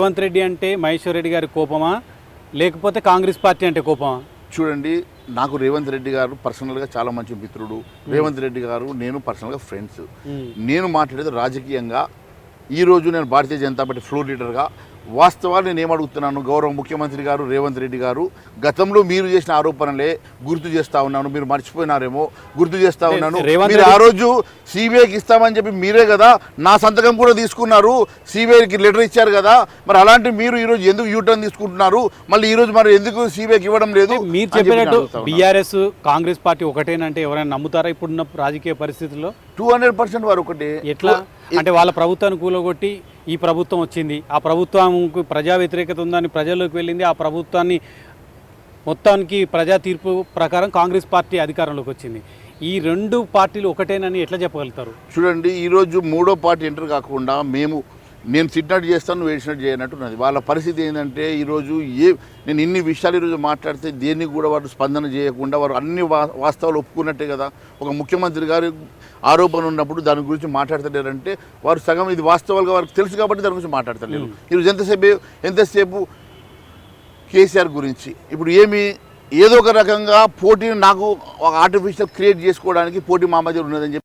రేవంత్ రెడ్డి అంటే మహేశ్వర్ రెడ్డి గారి కోపమా? లేకపోతే కాంగ్రెస్ పార్టీ అంటే కోపమా? చూడండి నాకు రేవంత్ రెడ్డి గారు పర్సనల్గా చాలా మంచి మిత్రుడు. రేవంత్ రెడ్డి గారు నేను పర్సనల్గా ఫ్రెండ్స్ నేను మాట్లాడేది రాజకీయంగా. ఈరోజు నేను భారతీయ జనతా పార్టీ ఫ్లోర్ లీడర్గా వాస్తవాలు నేను ఏమడుగుతున్నాను? గౌరవ ముఖ్యమంత్రి గారు రేవంత్ రెడ్డి గారు గతంలో మీరు చేసిన ఆరోపణలే గుర్తు చేస్తా ఉన్నాను. మీరు మర్చిపోయినారేమో గుర్తు చేస్తా ఉన్నాను. మీరు ఆ రోజు సిబిఐకి ఇస్తామని చెప్పి మీరే కదా నా సంతకం కూడా తీసుకున్నారు. సిబిఐకి లెటర్ ఇచ్చారు కదా. మరి అలాంటి మీరు ఈరోజు ఎందుకు యూటర్న్ తీసుకుంటున్నారు? మళ్ళీ ఈరోజు మరి ఎందుకు సిబిఐకి ఇవ్వడం లేదు? మీరు చెప్పినట్టు. బీఆర్ఎస్ కాంగ్రెస్ పార్టీ ఒకటేనంటే ఎవరైనా నమ్ముతారా ఇప్పుడున్న రాజకీయ పరిస్థితుల్లో? టూ హండ్రెడ్ పర్సెంట్ వారు ఒకటి. ఎట్లా? అంటే వాళ్ళ ప్రభుత్వాన్ని కూలగొట్టి ఈ ప్రభుత్వం వచ్చింది. ఆ ప్రభుత్వంకు ప్రజా వ్యతిరేకత ఉందని ప్రజల్లోకి వెళ్ళింది. ఆ ప్రభుత్వాన్ని మొత్తానికి ప్రజా తీర్పు ప్రకారం కాంగ్రెస్ పార్టీ అధికారంలోకి వచ్చింది. ఈ రెండు పార్టీలు ఒకటేనని ఎట్లా చెప్పగలుగుతారు? చూడండి ఈరోజు మూడో పార్టీ ఎంటర్ కాకుండా మేము నేను తిట్టినట్టు చేస్తాను నువ్వు వేసినట్టు చేయనట్టు ఉన్నది వాళ్ళ పరిస్థితి ఏంటంటే ఈరోజు ఏ నేను ఇన్ని విషయాలు ఈరోజు మాట్లాడితే దేనికి కూడా వారు స్పందన చేయకుండా వారు అన్ని వా వాస్తవాలు ఒప్పుకున్నట్టే కదా. ఒక ముఖ్యమంత్రి గారి ఆరోపణ ఉన్నప్పుడు దాని గురించి మాట్లాడతలేరంటే వారు సగం ఇది వాస్తవాలుగా వారికి తెలుసు కాబట్టి దాని గురించి మాట్లాడతలేరు. ఈరోజు ఎంతసేపు ఎంతసేపు కేసీఆర్ గురించి? ఇప్పుడు ఏమి ఏదో ఒక రకంగా పోటీని నాకు ఒక ఆర్టిఫిషియల్ క్రియేట్ చేసుకోవడానికి పోటీ మా మధ్య ఉన్నదని చెప్పి